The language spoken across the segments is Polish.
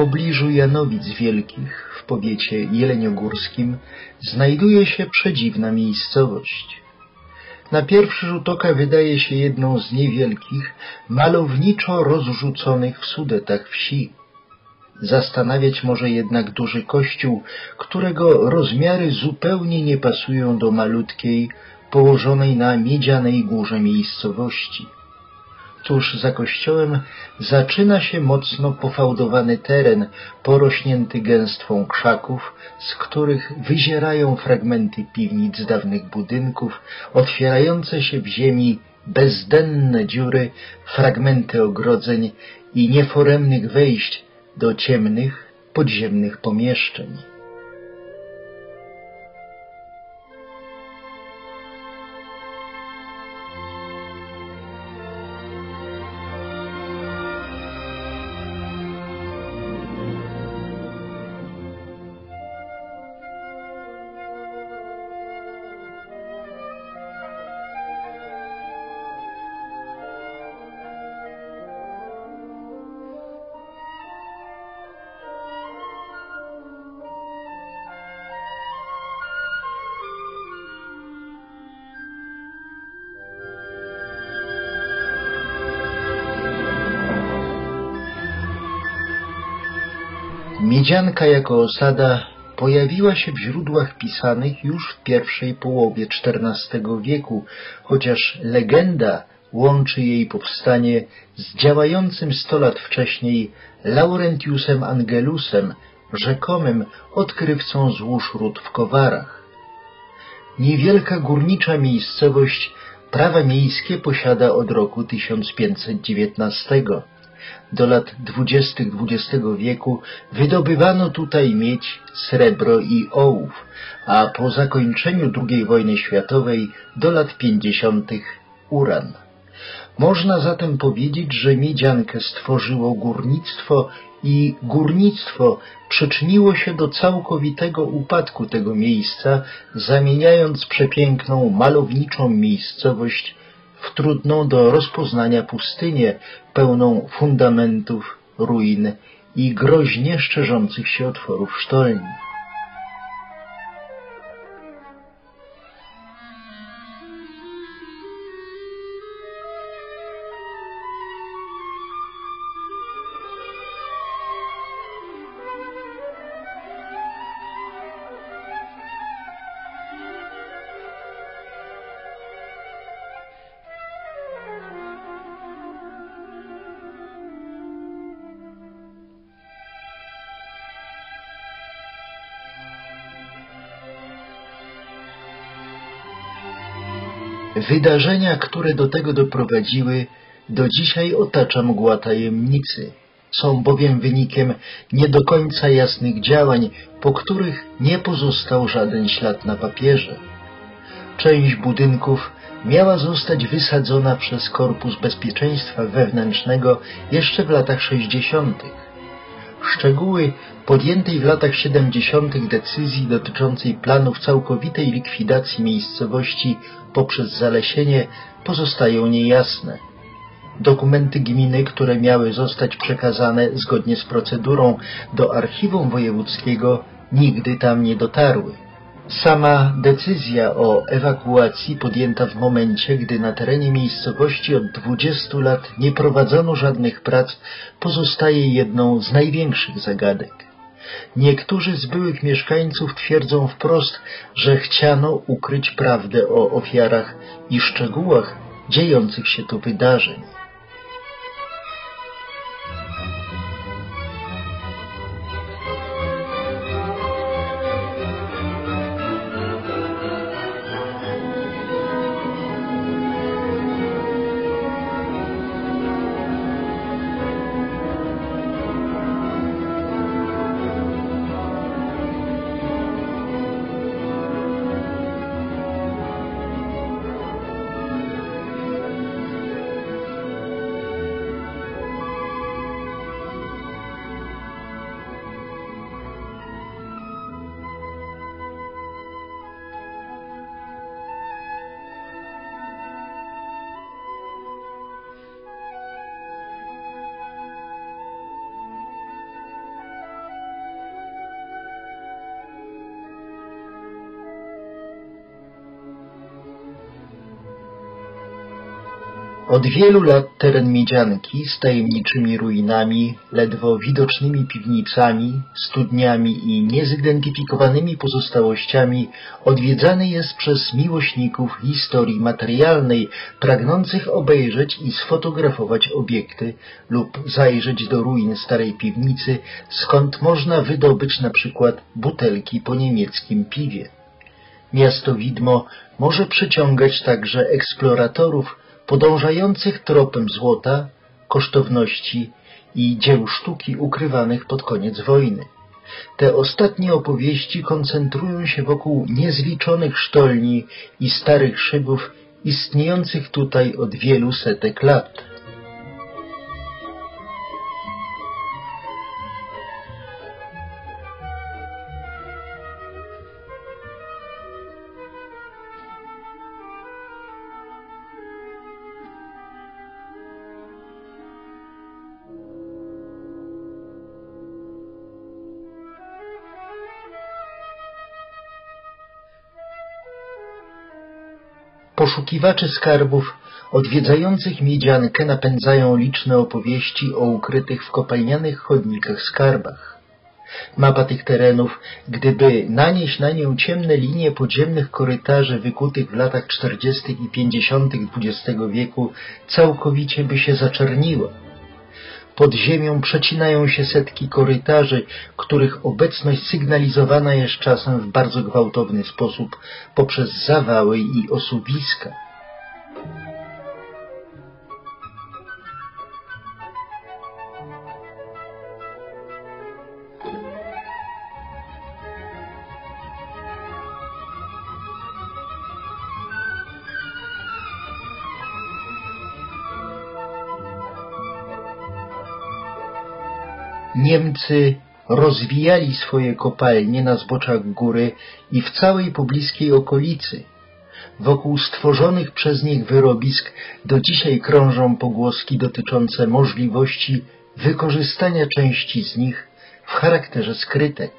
pobliżu Janowic Wielkich w powiecie jeleniogórskim znajduje się przedziwna miejscowość. Na pierwszy rzut oka wydaje się jedną z niewielkich, malowniczo rozrzuconych w Sudetach wsi. Zastanawiać może jednak duży kościół, którego rozmiary zupełnie nie pasują do malutkiej, położonej na miedzianej górze miejscowości. Tuż za kościołem zaczyna się mocno pofałdowany teren, porośnięty gęstwą krzaków, z których wyzierają fragmenty piwnic dawnych budynków, otwierające się w ziemi bezdenne dziury, fragmenty ogrodzeń i nieforemnych wejść do ciemnych, podziemnych pomieszczeń. Miedzianka jako osada pojawiła się w źródłach pisanych już w pierwszej połowie XIV wieku, chociaż legenda łączy jej powstanie z działającym sto lat wcześniej Laurentiusem Angelusem, rzekomym odkrywcą złóż ród w Kowarach. Niewielka górnicza miejscowość prawa miejskie posiada od roku 1519. Do lat dwudziestych XX wieku wydobywano tutaj miedź, srebro i ołów, a po zakończeniu II wojny światowej do lat pięćdziesiątych uran. Można zatem powiedzieć, że miedziankę stworzyło górnictwo i górnictwo przyczyniło się do całkowitego upadku tego miejsca, zamieniając przepiękną, malowniczą miejscowość w trudną do rozpoznania pustynię, pełną fundamentów, ruin i groźnie szczerzących się otworów sztolni. Wydarzenia, które do tego doprowadziły, do dzisiaj otacza mgła tajemnicy. Są bowiem wynikiem nie do końca jasnych działań, po których nie pozostał żaden ślad na papierze. Część budynków miała zostać wysadzona przez Korpus Bezpieczeństwa Wewnętrznego jeszcze w latach 60. Szczegóły podjętej w latach 70. decyzji dotyczącej planów całkowitej likwidacji miejscowości poprzez zalesienie pozostają niejasne. Dokumenty gminy, które miały zostać przekazane zgodnie z procedurą do archiwum wojewódzkiego, nigdy tam nie dotarły. Sama decyzja o ewakuacji podjęta w momencie, gdy na terenie miejscowości od 20 lat nie prowadzono żadnych prac, pozostaje jedną z największych zagadek. Niektórzy z byłych mieszkańców twierdzą wprost, że chciano ukryć prawdę o ofiarach i szczegółach dziejących się tu wydarzeń. Od wielu lat teren Miedzianki z tajemniczymi ruinami, ledwo widocznymi piwnicami, studniami i niezidentyfikowanymi pozostałościami odwiedzany jest przez miłośników historii materialnej, pragnących obejrzeć i sfotografować obiekty lub zajrzeć do ruin starej piwnicy, skąd można wydobyć na przykład butelki po niemieckim piwie. Miasto widmo może przyciągać także eksploratorów, podążających tropem złota, kosztowności i dzieł sztuki ukrywanych pod koniec wojny. Te ostatnie opowieści koncentrują się wokół niezliczonych sztolni i starych szybów istniejących tutaj od wielu setek lat. Poszukiwacze skarbów odwiedzających Miedziankę napędzają liczne opowieści o ukrytych w kopalnianych chodnikach skarbach. Mapa tych terenów, gdyby nanieść na nią ciemne linie podziemnych korytarzy wykutych w latach 40. i 50. XX wieku, całkowicie by się zaczerniła. Pod ziemią przecinają się setki korytarzy, których obecność sygnalizowana jest czasem w bardzo gwałtowny sposób poprzez zawały i osuwiska. Niemcy rozwijali swoje kopalnie na zboczach góry i w całej pobliskiej okolicy. Wokół stworzonych przez nich wyrobisk do dzisiaj krążą pogłoski dotyczące możliwości wykorzystania części z nich w charakterze skrytek.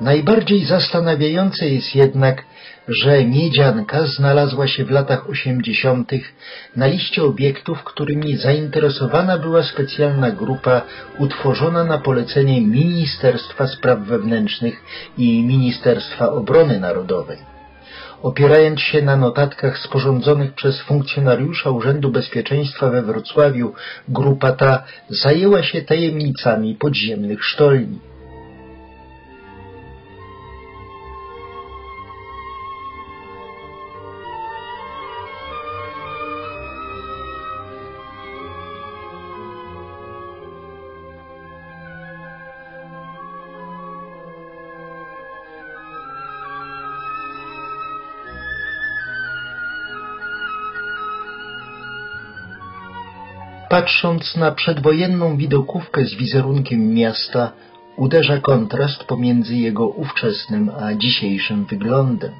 Najbardziej zastanawiające jest jednak, że Miedzianka znalazła się w latach osiemdziesiątych na liście obiektów, którymi zainteresowana była specjalna grupa utworzona na polecenie Ministerstwa Spraw Wewnętrznych i Ministerstwa Obrony Narodowej. Opierając się na notatkach sporządzonych przez funkcjonariusza Urzędu Bezpieczeństwa we Wrocławiu, grupa ta zajęła się tajemnicami podziemnych sztolni. Patrząc na przedwojenną widokówkę z wizerunkiem miasta, uderza kontrast pomiędzy jego ówczesnym a dzisiejszym wyglądem.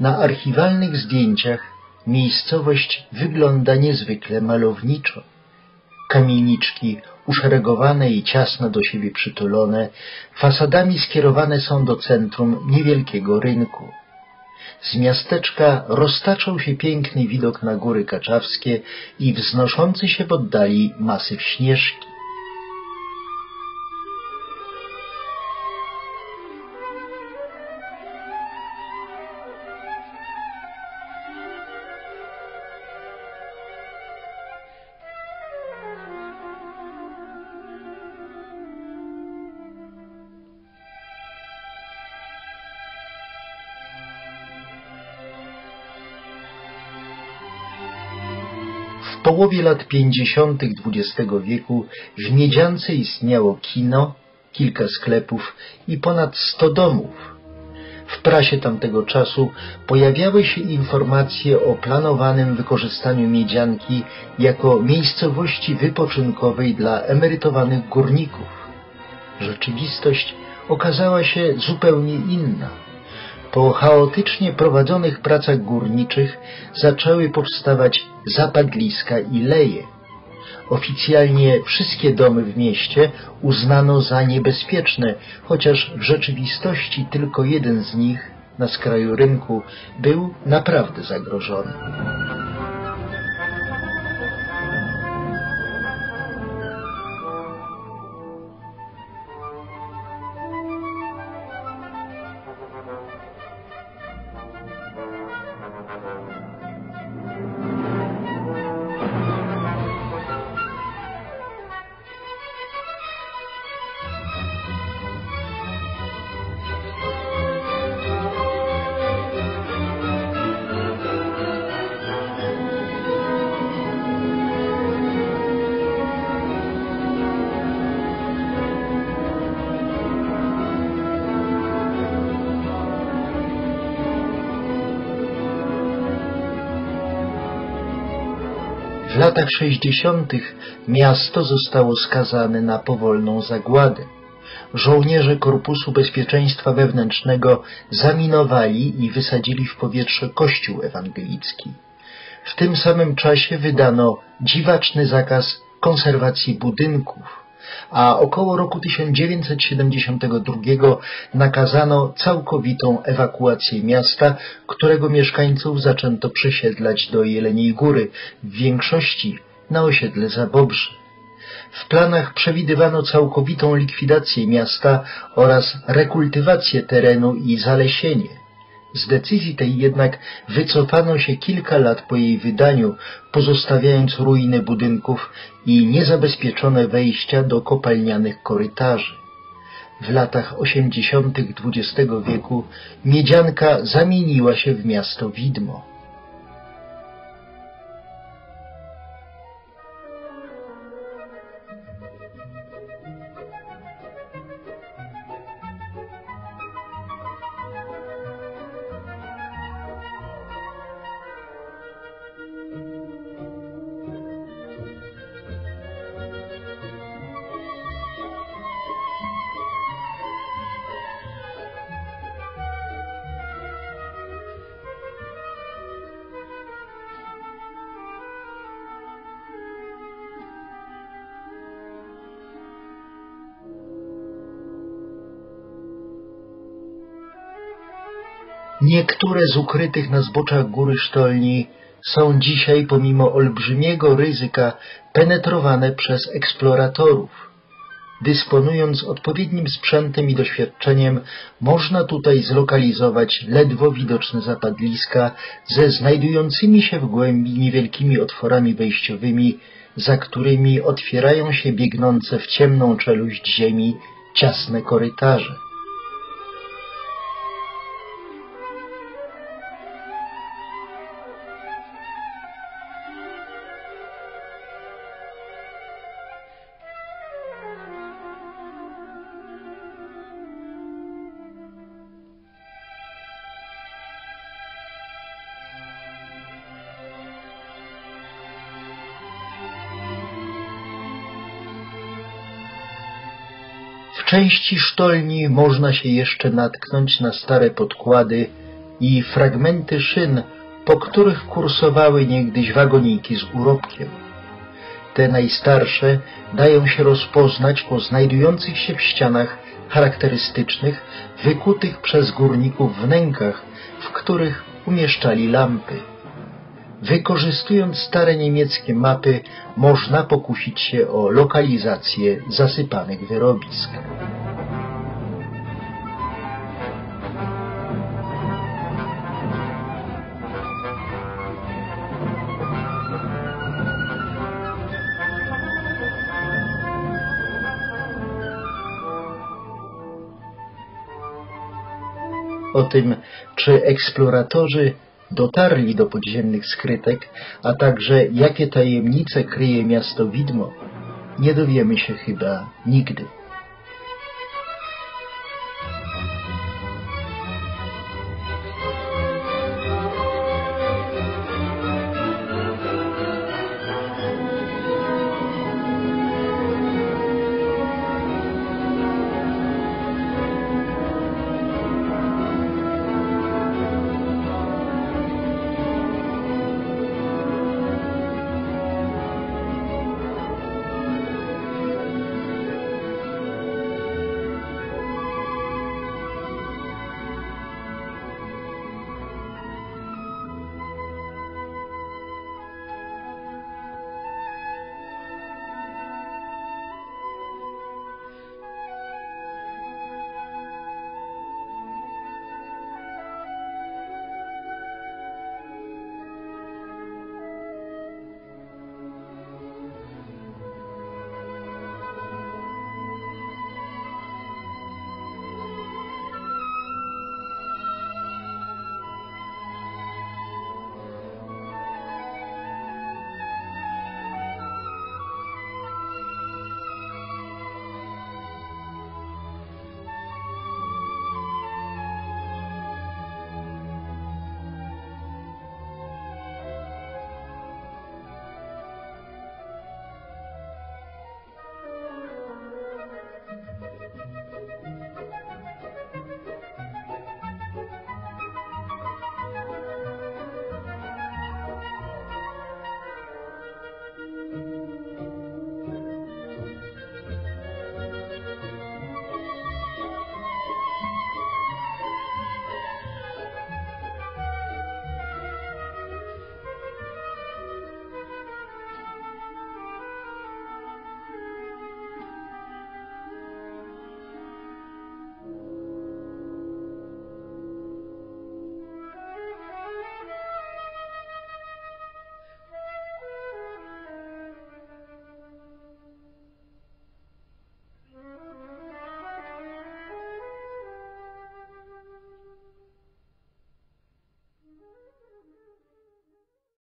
Na archiwalnych zdjęciach miejscowość wygląda niezwykle malowniczo. Kamieniczki uszeregowane i ciasno do siebie przytulone, fasadami skierowane są do centrum niewielkiego rynku. Z miasteczka roztaczał się piękny widok na góry kaczawskie i wznoszący się w oddali masyw Śnieżki. Połowie lat pięćdziesiątych XX wieku w Miedziance istniało kino, kilka sklepów i ponad sto domów. W prasie tamtego czasu pojawiały się informacje o planowanym wykorzystaniu Miedzianki jako miejscowości wypoczynkowej dla emerytowanych górników. Rzeczywistość okazała się zupełnie inna. Po chaotycznie prowadzonych pracach górniczych zaczęły powstawać zapadliska i leje. Oficjalnie wszystkie domy w mieście uznano za niebezpieczne, chociaż w rzeczywistości tylko jeden z nich na skraju rynku był naprawdę zagrożony. Latach 60. miasto zostało skazane na powolną zagładę. Żołnierze Korpusu Bezpieczeństwa Wewnętrznego zaminowali i wysadzili w powietrze kościół ewangelicki. W tym samym czasie wydano dziwaczny zakaz konserwacji budynków a około roku 1972 nakazano całkowitą ewakuację miasta, którego mieszkańców zaczęto przesiedlać do Jeleniej Góry, w większości na osiedle Zabobrzy. W planach przewidywano całkowitą likwidację miasta oraz rekultywację terenu i zalesienie. Z decyzji tej jednak wycofano się kilka lat po jej wydaniu, pozostawiając ruiny budynków i niezabezpieczone wejścia do kopalnianych korytarzy. W latach osiemdziesiątych XX wieku Miedzianka zamieniła się w miasto widmo. Niektóre z ukrytych na zboczach góry sztolni są dzisiaj pomimo olbrzymiego ryzyka penetrowane przez eksploratorów. Dysponując odpowiednim sprzętem i doświadczeniem, można tutaj zlokalizować ledwo widoczne zapadliska ze znajdującymi się w głębi niewielkimi otworami wejściowymi, za którymi otwierają się biegnące w ciemną czeluść ziemi ciasne korytarze. Części sztolni można się jeszcze natknąć na stare podkłady i fragmenty szyn, po których kursowały niegdyś wagoniki z urobkiem. Te najstarsze dają się rozpoznać po znajdujących się w ścianach charakterystycznych, wykutych przez górników wnękach, w których umieszczali lampy. Wykorzystując stare niemieckie mapy, można pokusić się o lokalizację zasypanych wyrobisk. O tym, czy eksploratorzy dotarli do podziemnych skrytek, a także jakie tajemnice kryje miasto widmo, nie dowiemy się chyba nigdy.